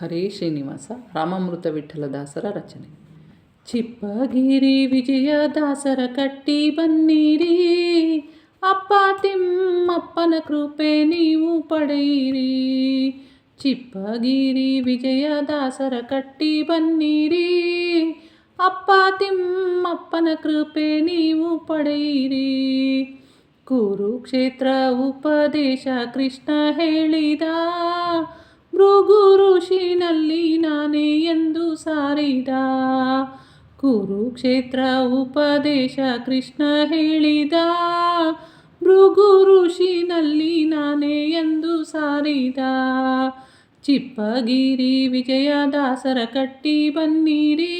ಹರೇ ಶ್ರೀನಿವಾಸ, ರಾಮಾಮೃತ ವಿಠಲದಾಸರ ರಚನೆ. ಚಿಪ್ಪಗಿರಿ ವಿಜಯದಾಸರ ಕಟ್ಟಿ ಬನ್ನಿರಿ. ಅಪ್ಪ ತಿಮ್ಮಪ್ಪನ ಕೃಪೆ ನೀವು ಪಡೆಯಿರಿ. ಚಿಪ್ಪಗಿರಿ ವಿಜಯದಾಸರ ಕಟ್ಟಿ ಬನ್ನಿರಿ. ಅಪ್ಪ ತಿಮ್ಮಪ್ಪನ ಕೃಪೆ ನೀವು ಪಡೆಯಿರಿ. ಕುರುಕ್ಷೇತ್ರ ಉಪದೇಶ ಕೃಷ್ಣ ಹೇಳಿದ ಭೃಗು ಋಷಿನಲ್ಲಿ ನಾನೇ ಎಂದು ಸಾರಿದ. ಕುರುಕ್ಷೇತ್ರ ಉಪದೇಶ ಕೃಷ್ಣ ಹೇಳಿದ. ಭೃಗು ಋಷಿನಲ್ಲಿ ನಾನೇ ಎಂದು ಸಾರಿದ. ಚಿಪ್ಪಗಿರಿ ವಿಜಯದಾಸರ ಕಟ್ಟಿ ಬನ್ನಿರಿ.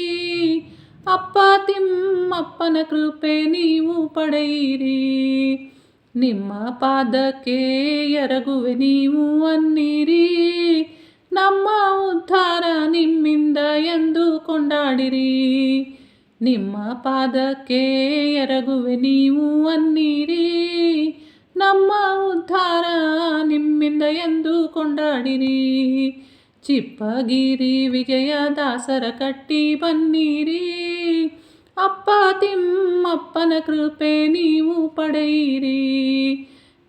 ಅಪ್ಪ ತಿಮ್ಮಪ್ಪನ ಕೃಪೆ ನೀವು ಪಡೆಯಿರಿ. ನಿಮ್ಮ ಪಾದಕ್ಕೆ ಎರಗುವೆ ನೀವು ಅನ್ನಿರಿ. ನಮ್ಮ ಉದ್ಧಾರ ನಿಮ್ಮಿಂದ ಎಂದು ಕೊಂಡಾಡಿರಿ. ನಿಮ್ಮ ಪಾದಕ್ಕೆ ಎರಗುವೆ ನೀವು ಅನ್ನಿರಿ. ನಮ್ಮ ಉದ್ಧಾರ ನಿಮ್ಮಿಂದ ಎಂದು ಕೊಂಡಾಡಿರಿ. ಚಿಪ್ಪಗಿರಿ ವಿಜಯದಾಸರ ಕಟ್ಟಿ ಬನ್ನಿರಿ. ಅಪ್ಪ ತಿಮ್ಮಪ್ಪನ ಕೃಪೆ ನೀವು ಪಡೆಯಿರಿ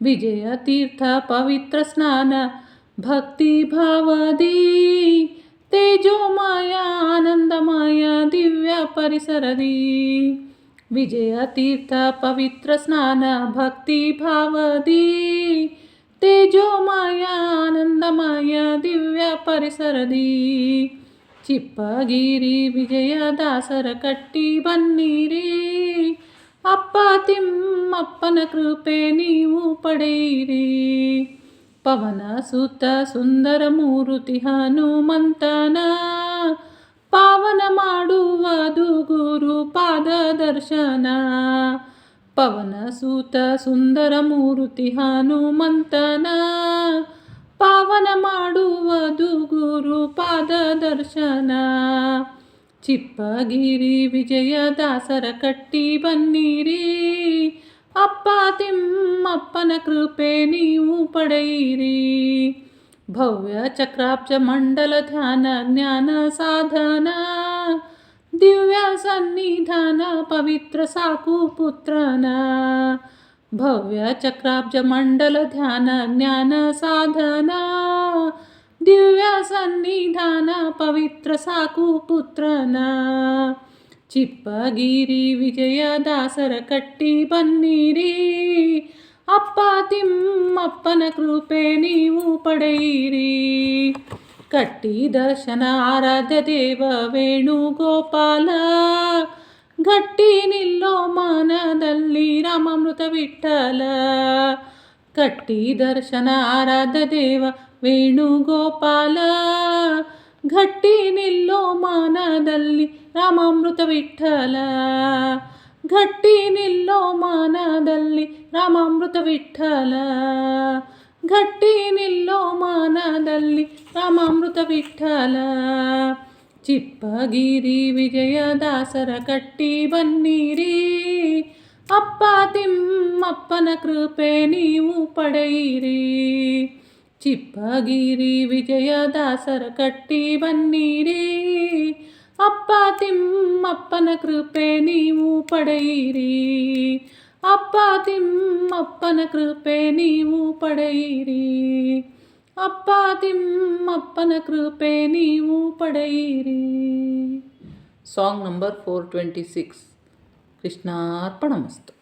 ವಿಜಯ ತೀರ್ಥ ಪವಿತ್ರ ಸ್ನಾನ ಭಕ್ತಿ ಭಾವದಿ ತೇಜೋಮಯ ಆನಂದಮಯ ದಿವ್ಯ ಪರಿಸರದಿ ವಿಜಯ ತೀರ್ಥ ಪವಿತ್ರ ಸ್ನಾನ ಭಕ್ತಿ ಭಾವದಿ ತೇಜೋಮಯ ಆನಂದಮಯ ದಿವ್ಯ ಪರಿಸರದಿ ಚಿಪ್ಪಗಿರಿ ವಿಜಯದಾಸರ ಕಟ್ಟಿ ಬನ್ನಿರಿ. ಅಪ್ಪ ತಿಮ್ಮಪ್ಪನ ಕೃಪೆ ನೀವು ಪಡೆಯಿರಿ. ಪವನ ಸುತ ಸುಂದರ ಮೂರುತಿ ಹನುಮಂತನ. ಪಾವನ ಮಾಡುವುದು ಗುರು ಪಾದ ದರ್ಶನ. ಪವನ ಸುತ ಸುಂದರ ಮೂರುತಿ ಹನುಮಂತನ. ಮಾಡುವುದು ಗುರು ಪಾದ ದರ್ಶನ ಚಿಪ್ಪಗಿರಿ ವಿಜಯದಾಸರ ಕಟ್ಟಿ ಬನ್ನಿರಿ ಅಪ್ಪ ತಿಮ್ಮಪ್ಪನ ಕೃಪೆ ನೀವು ಪಡೆಯಿರಿ ಭವ್ಯ ಚಕ್ರಾಬ್ಜ ಮಂಡಲ ಧ್ಯಾನ ಜ್ಞಾನ ಸಾಧನ ದಿವ್ಯ ಸನ್ನಿಧಾನ ಪವಿತ್ರ ಸಾಕು ಪುತ್ರನ ಭವ್ಯ ಚಕ್ರಾಬ್ಜ ಮಂಡಲ ಧ್ಯಾನ ಜ್ಞಾನ ಸಾಧನ ದಿವ್ಯ ಸನ್ನಿಧಾನ ಪವಿತ್ರ ಸಾಕು ಪುತ್ರನ. ಚಿಪ್ಪಗಿರಿ ವಿಜಯದಾಸರ ಕಟ್ಟಿ ಬನ್ನಿರಿ. ಅಪ್ಪ ತಿಮ್ಮಪ್ಪನ ಕೃಪೆ ನೀವು ಪಡೆಯಿರಿ. ಕಟ್ಟಿ ದರ್ಶನ ಆರಾಧ್ಯ ದೇವ ವೇಣುಗೋಪಾಲ. ಗಟ್ಟಿ ನಿಲ್ಲೋ ಮಾನದಲ್ಲಿ ರಾಮಮೃತ ವಿಠಲ ಕಟ್ಟಿ ದರ್ಶನ ಆರಾಧ್ಯ ದೇವ ವೇಣುಗೋಪಾಲ ಗಟ್ಟಿ ನಿಲ್ಲೋ ಮಾನದಲ್ಲಿ ರಾಮಾಮೃತ ವಿಠಲ ಗಟ್ಟಿ ನಿಲ್ಲೋ ಮಾನದಲ್ಲಿ ರಾಮಾಮೃತ ವಿಠಲ ಗಟ್ಟಿ ನಿಲ್ಲೋ ಮಾನದಲ್ಲಿ ರಾಮಾಮೃತ ವಿಠಲ ಚಿಪ್ಪಗಿರಿ ವಿಜಯದಾಸರ ಕಟ್ಟಿ ಬನ್ನಿರಿ ಅಪ್ಪ ತಿಮ್ಮಪ್ಪನ ಕೃಪೆ ನೀವು ಪಡೆಯಿರಿ ಚಿಪ್ಪಗಿರಿ ವಿಜಯದಾಸರ ಕಟ್ಟಿ ಬನ್ನಿರಿ. ಅಪ್ಪ ತಿಮ್ಮಪ್ಪನ ಕೃಪೆ ನೀವು ಪಡೆಯಿರಿ. ಅಪ್ಪ ತಿಮ್ಮಪ್ಪನ ಕೃಪೆ ನೀವು ಪಡೆಯಿರಿ. ಅಪ್ಪ ತಿಮ್ಮಪ್ಪನ ಕೃಪೆ ನೀವು ಪಡೆಯಿರಿ. Song number four twenty six. ಕೃಷ್ಣಾರ್ಪಣಮಸ್ತು